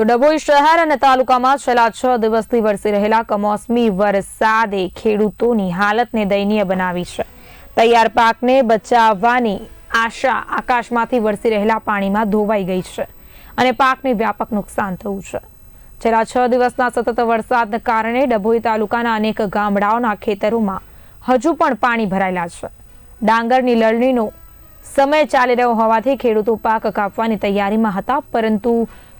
તો ડભોઈ શહેર અને તાલુકામાં છેલ્લા છ દિવસથી વરસી રહેલા કમોસમી વરસાદે ખેડૂતોની હાલતને દયનીય બનાવી છે. તૈયાર પાકને બચાવવાની આશા આકાશમાંથી વરસી રહેલા પાણીમાં ધોવાઈ ગઈ છે અને પાકને વ્યાપક નુકસાન થયું છે. છેલ્લા છ દિવસના સતત વરસાદના કારણે ડભોઈ તાલુકાના અનેક ગામડાઓના ખેતરોમાં હજુ પણ પાણી ભરાયેલા છે. ડાંગરની લણણીનો સમય ચાલી રહ્યો હોવાથી ખેડૂતો પાક કાપવાની તૈયારીમાં હતા, પરંતુ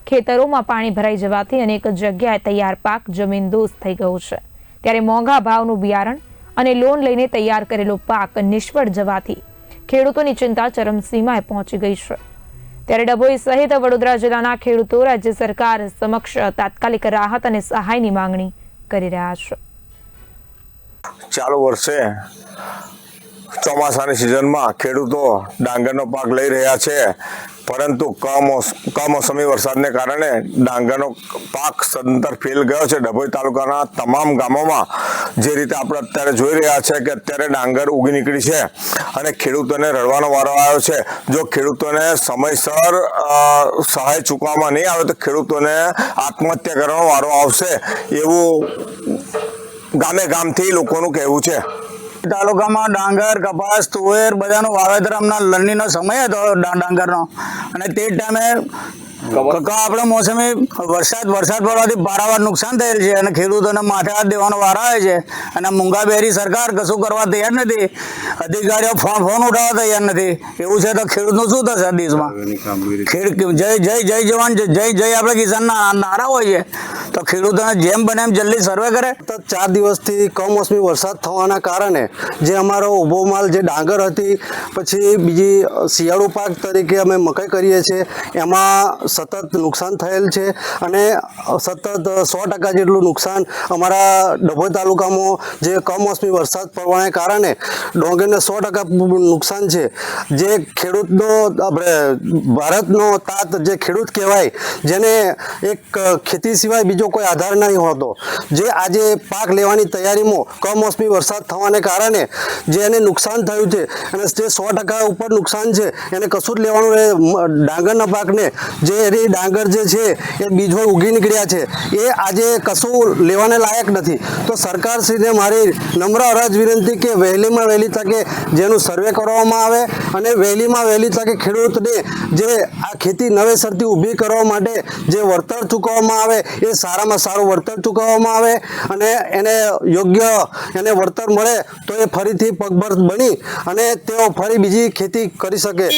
ખેતરોમાં પાણી ભરાઈ જવાથી અનેક જગ્યાએ તૈયાર પાક જમીનદોસ્ત થઈ ગયો છે. ત્યારે મોંઘા ભાવનું બિયારણ અને લોન લઈને તૈયાર કરેલો પાક નિષ્ફળ જવાથી ખેડૂતોની ચિંતા ચરમસીમાએ પહોંચી ગઈ છે. ત્યારે ડભોઈ સહિત વડોદરા જિલ્લાના ખેડૂતો રાજ્ય સરકાર સમક્ષ તાત્કાલિક રાહત અને સહાયની માંગણી કરી રહ્યા છે. ચાલુ વર્ષે ચોમાસાની સિઝનમાં ખેડૂતો ડાંગરનો પાક લઈ રહ્યા છે. પરંતુ કમોસ કમોસમી વરસાદને કારણે ડાંગરનો પાક સદંતર ફેલ ગયો છે. ડભોઈ તાલુકાના તમામ ગામોમાં જે રીતે આપણે અત્યારે જોઈ રહ્યા છે કે અત્યારે ડાંગર ઉગી નીકળી છે અને ખેડૂતોને રડવાનો વારો આવ્યો છે. જો ખેડૂતોને સમયસર સહાય ચૂકવવામાં નહીં આવે તો ખેડૂતોને આત્મહત્યા કરવાનો વારો આવશે એવું ગામે ગામથી લોકોનું કહેવું છે. તાલુકામાં ડાંગર કપાસ તુવેર બધાનું વાવેતર હમણાં લણણીનો સમય હતો ડાંગરનો. અને તે ટાઈમે કકા આપણે મોસમી વરસાદ વરસાદ પડવાથી પારાવાર નુકસાન થયેલ છે અને ખેડૂતોને માથે હાથ દેવાનો વારો આવે છે અને મૂંગાબેરી સરકાર કશું કરવા તૈયાર નથી. અધિકારીઓ ફોન ફોન ઉઠાવવા તૈયાર નથી. એવું છે તો ખેડૂતનું શું થશે દેશમાં? ખેડ જય જય જય જવાન જય જય જય આપણે કિસાનના નારા હોય છે. તો ખેડૂતોને જેમ બને એમ જલ્દી સર્વે કરે. સતત ચાર દિવસથી કમોસમી વરસાદ થવાના કારણે જે અમારો ઊભો માલ જે ડાંગર હતી, પછી બીજી શિયાળુ પાક તરીકે અમે મકાઈ કરીએ છીએ, એમાં સતત નુકસાન થયેલ છે અને સતત સો ટકા જેટલું નુકસાન અમારા ડભોઈ તાલુકામાં જે કમોસમી વરસાદ પડવાને કારણે ડોંગરને સો ટકા નુકસાન છે. જે ખેડૂતનો આપણે ભારતનો તાત જે ખેડૂત કહેવાય, જેને એક ખેતી સિવાય બીજો કોઈ આધાર નહીં હોતો. જે આજે પાક લેવાની તૈયારીમાં કમોસમી વરસાદ થવાને કારણે જે એને નુકસાન થયું છે, અને જે સો ટકા ઉપર નુકસાન છે, એને કશું જ લેવાનું ડાંગરના પાકને જે એની ડાંગર જે છે, એ બીજો ઉગી નીકળ્યા છે. એ આજે કશું લેવાને લાયક નથી. તો સરકારશ્રીને મારી નમ્ર અરજ વિનંતી કે વહેલીમાં વહેલી તકે જેનું સર્વે કરવામાં આવે, અને વહેલીમાં વહેલી તકે ખેડૂતને જે આ ખેતી નવેસરથી ઊભી કરવા માટે જે વળતર ચૂકવવામાં આવે, એ સારામાં સારું વળતર ચૂકવવામાં આવે અને એને યોગ્ય એને વળતર મળે તો એ ફરીથી પગભર બની અને તેઓ ફરી બીજી ખેતી કરી શકે.